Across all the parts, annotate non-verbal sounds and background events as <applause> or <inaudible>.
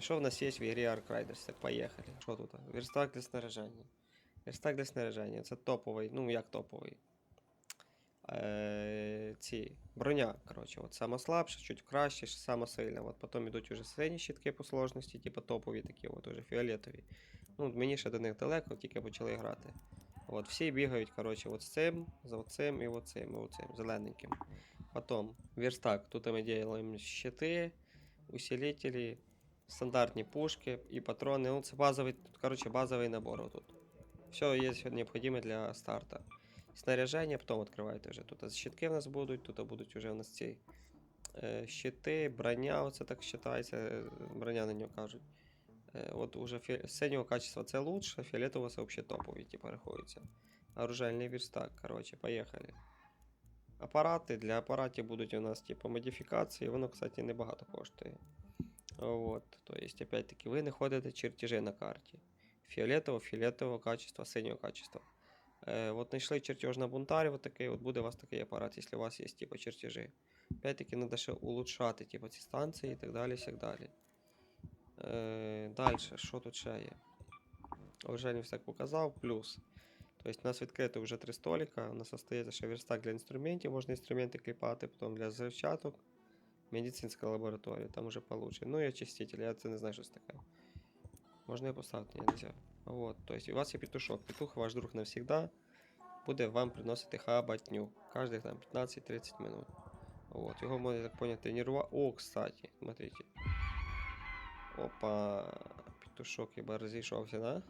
Що в нас є в ігрі Ark Riders? Так, поїхали. Що тут? Верстак для снаряження. Верстак для снаряження. Це топовий, ну як топовий. Е, ці броня, коротше, от сама чуть краще, сама сильна. От потім йдуть уже середні щитки по сложності, типу топові такі, от уже фіолетові. Ну, мені ще до них далеко, тільки почали грати. От, всі бігають, коротше, от з цим, за оцим і оцим, і оцим, зелененьким. Потім верстак. Тут ми робимо щити, усилителі, стандартні пушки і патрони. Ну, це базовий, коротше, базовий набор тут. Все є необхідне для старта. Снаряження, потім відкриваєте вже. Тут щитки в нас будуть, тут будуть вже у нас ці е, щити, броня, оце так вважається, е, броня на нього кажуть. Е, от уже фі... синього качества це лучше, а фіолетового це взагалі топові, типу, рахується. Оружейний верстак, коротше, поїхали. Апарати. Для апаратів будуть у нас типу модифікації, воно, кстати, небагато коштує. Вот. То есть, опять-таки, ви знаходите чертежі на карті. Фіолетового, фіолетового качества, синього качества. Е, от знайшли чертеж на бунтарі, от такий, от буде у вас такий апарат, якщо у вас є типу, чертежі. Опять-таки, треба ще улучшати типу, ці станції і так далі, так далі. Е, далі, що тут ще є? Вже все показав, плюс. Тобто у нас відкрито вже три столика, у нас остається ще верстак для інструментів, можна інструменти кліпати, потім для взривчаток, медицинська лабораторія, там вже получше. Ну і очиститель, я це не знаю, що це таке. Можна і поставити, я не взяв. Вот, тобто у вас є петушок. Петух ваш друг навсегда буде вам приносити хабатню. Кожних там 15-30 минут. Вот, його можна, так поняти, тренувати. О, кстати, смотрите. Опа, петушок ебо разрешался, да?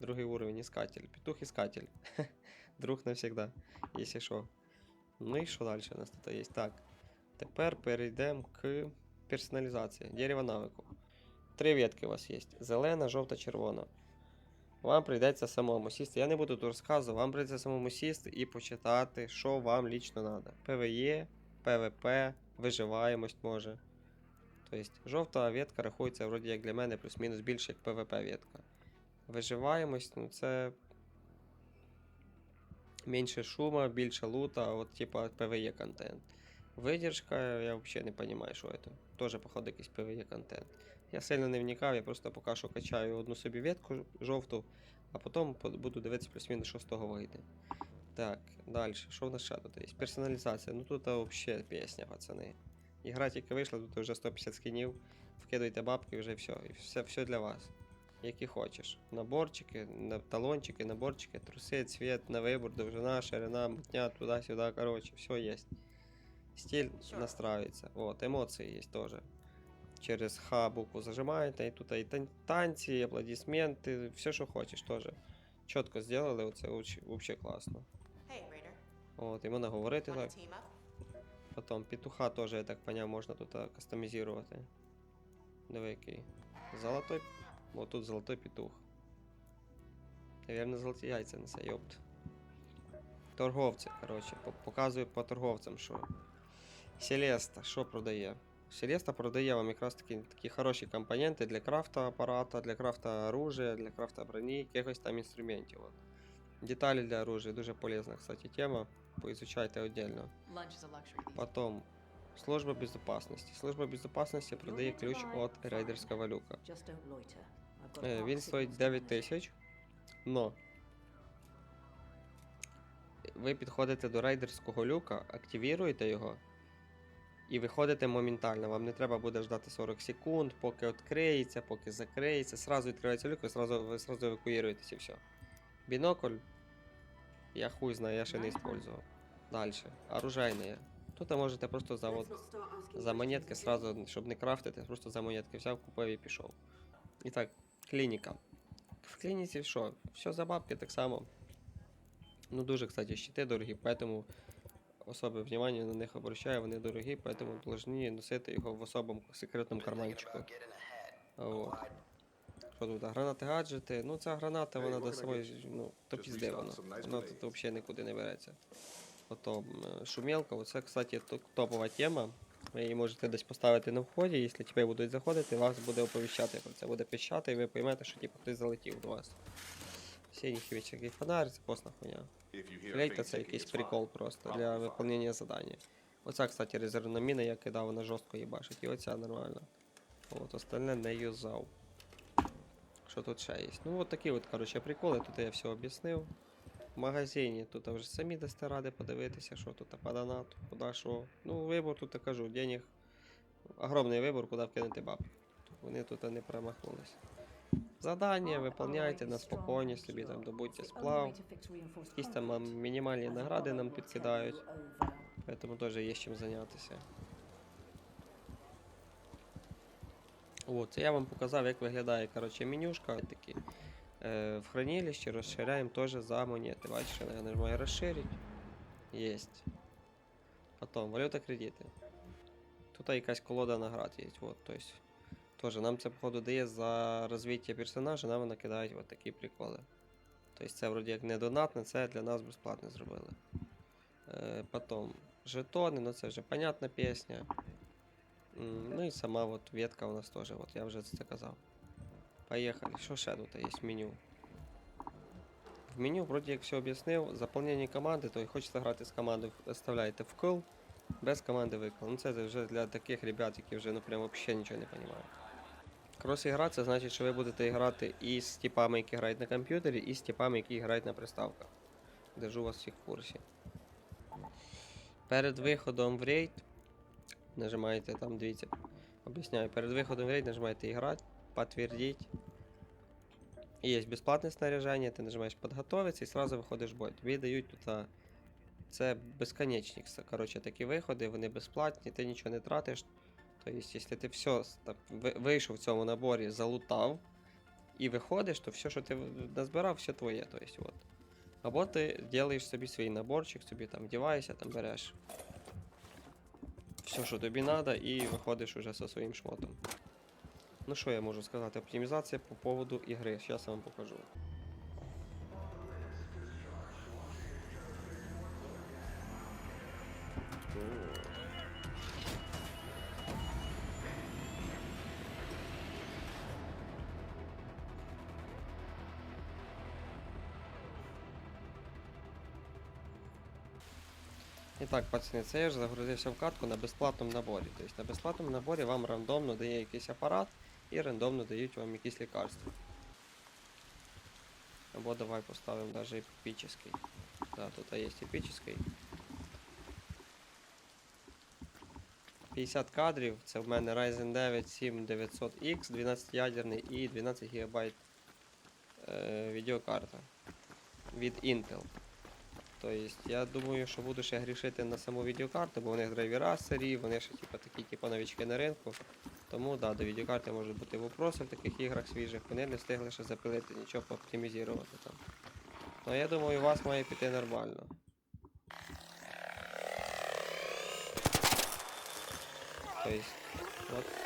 Другий уровень искатель. Петух искатель. <laughs> Друг навсегда, если що. Ну і що далі у нас тут є? Так. Тепер перейдемо к персоналізації. Дерево навику. Три ветки у вас є: зелена, жовта, червона. Вам прийдеться самому сісти. Я не буду тут розказувати, вам прийдеться самому сісти і почитати, що вам лічно треба. ПВЕ, ПВП, виживаємость може. Тобто, жовта ветка рахується вроді як для мене плюс-мінус більше як ПВП ветка. Виживаємость, ну це. Менше шума, більше лута, от типа ПВЕ контент. Видержка, я взагалі не розумію, що це. Тоже, походу, якийсь ПВЕ контент. Я сильно не вникав, я просто поки що качаю одну собі ветку жовту, а потім буду дивитися плюс-мінус, що з того вийде. Так, далі. Що в нас ще тут є? Персоналізація. Ну тут взагалі пісня, пацани. Ігра тільки вийшла, тут вже 150 скінів. Вкидуйте бабки, вже все. І все, все для вас. Які хочеш. Наборчики, на- талончики, наборчики, труси, цвет, на вибор, довжина, ширина, мутня, туди-сюди, короче, все є. Стиль Sure. настраивается. Вот, эмоции есть тоже. Через Х букву зажимаєте, і тут і тан- танці, і аплодисменти, все, що хочеш, теж. Чітко зробили, оце взагалі класно. Hey. От, і можна говорити так. Потім петуха теж, я так поняв, можна тут а, кастомізувати. Диви який. Золотой. О, тут золотой петух. Наверно, золоті яйця несе, йопт. Торговці, коротше, по- показую по торговцям, що. Селеста, що продає? Селеста продає вам якраз такі, такі хороші компоненти для крафта апарата, для крафта оружия, для крафта броні, якихось там інструментів. От. Деталі для оружия дуже полезна, кстати, тема. Поізучайте these Потом служба безопасности. Служба безопасности продає ключ від рейдерського люка. Е, Він стоїть 9 тисяч. Но ви підходите до рейдерського люка, активіруєте його і виходите моментально. Вам не треба буде ждати 40 секунд, поки відкриється, поки закриється. Сразу відкривається люк, ви сразу, ви сразу евакуюєтесь і все. Бінокль. Я хуй знаю, я ще не использовал. Дальше. Оружейне. Тут можете просто за, от, за монетки сразу, щоб не крафтити, просто за монетки взяв, купив і пішов. І так, клініка. В клініці що? Все за бабки так само. Ну дуже, кстати, щити дорогі, поэтому особе внимание на них обращаю, вони дорогі, поэтому должны носити його в особому секретному карманчику. О. Що тут? Гранати гаджети. Ну ця граната, вона до самої, ну, то пізде вона. Воно тут взагалі нікуди не береться. Потім шумілка, оце, кстати, то- топова тема. Ви її можете десь поставити на вході, якщо тебе будуть заходити, вас буде оповіщати про це, буде пищати, і ви поймете, що типу, хтось залетів до вас. Синій хімічний фонарь, це посна хуйня. Флейта це якийсь прикол просто для виконання завдання. Оця, кстати, резервна міна, я кидав, вона жорстко їбашить, і оця нормально. От остальне не юзав. Що тут ще є? Ну от такі от, коротше, приколи, тут я все об'яснив. В магазині тут вже самі дасте ради подивитися, що тут по донату, куди що. Ну, вибор тут я кажу, денег. Огромний вибор, куди вкинути бабки. Вони тут не промахнулись. Задання виконуйте на спокійні собі там добудьте сплав. Якісь там мінімальні награди нам підкидають. Поэтому теж є чим зайнятися. От, це я вам показав, як виглядає коротше, менюшка. Такі. Е, в хранилищі розширяємо теж за монети. Бачиш, я нажимаю розширить. Єсть. Потім валюта кредити. Тут якась колода наград є. Вот, то есть, Тоже нам це, походу, дає за розвиття персонажа, нам накидають от такі приколи. Тобто це вроді як не донатне, це для нас безплатно зробили. Е, потім жетони, ну це вже понятна пісня. Ну і сама от ветка у нас теж, от я вже це казав. Поїхали. Що ще тут є в меню? В меню вроді як все об'яснив. Заповнення команди, то хочете грати з командою, вставляєте в кол, без команди викол. Ну це вже для таких ребят, які вже ну прям взагалі нічого не розуміють. Крос ігра це значить, що ви будете грати і з типами, які грають на комп'ютері, і з типами, які грають на приставках. Держу вас всіх в курсі. Перед виходом в рейд нажимаєте там, дивіться, об'ясняю, перед виходом в рейд нажимаєте играть, подтвердить. І є безплатне снаряження, ти нажимаєш підготовитися і сразу виходиш в бой. Тобі дають тут. Це безконечник. це, Коротше, такі виходи, вони безплатні, ти нічого не тратиш. Тобто, якщо ти все так, вийшов в цьому наборі, залутав і виходиш, то все, що ти назбирав, все твоє. Тобто, от. Або ти робиш собі свій наборчик, собі там вдіваєшся, там береш все, що тобі треба, і виходиш уже зі своїм шмотом. Ну що я можу сказати? Оптимізація по поводу ігри. Зараз я вам покажу. І так, пацани, це я ж загрузився в катку на безплатному наборі. Тобто на безплатному наборі вам рандомно дає якийсь апарат і рандомно дають вам якісь лікарства. Або давай поставимо даже епічний. Да, тут є епічний. 50 кадрів, це в мене Ryzen 9 7900X, 12 ядерний і 12 ГБ е, відеокарта від Intel. Тобто, я думаю, що буду ще грішити на саму відеокарту, бо у них драйвера старі, вони ще типу, такі типу, новічки на ринку. Тому да, до відеокарти можуть бути вопроси в таких іграх свіжих. Вони не встигли ще запилити нічого пооптимізувати там. Ну я думаю, у вас має піти нормально. Тобто, от.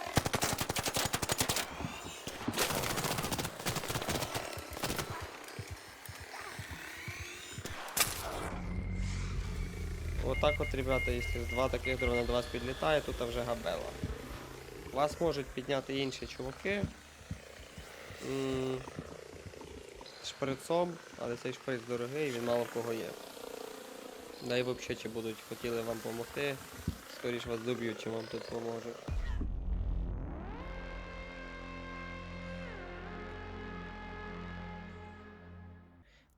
Так от, ребята, якщо два таких дрона до вас підлітає, тут вже габела. Вас можуть підняти інші чуваки. Шприцом, але цей шприц дорогий, він мало в кого є. Да і взагалі, чи будуть хотіли вам допомогти, скоріш вас доб'ють, чим вам тут поможуть.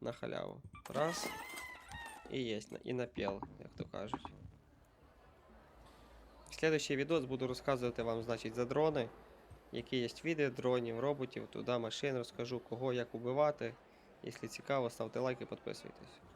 На халяву. Раз. І є, і напел, як то кажуть. Следующий відос буду розказувати вам, значить, за дрони, які є відео дронів, роботів, туди машин розкажу, кого як убивати. Якщо цікаво, ставте лайк і підписуйтесь.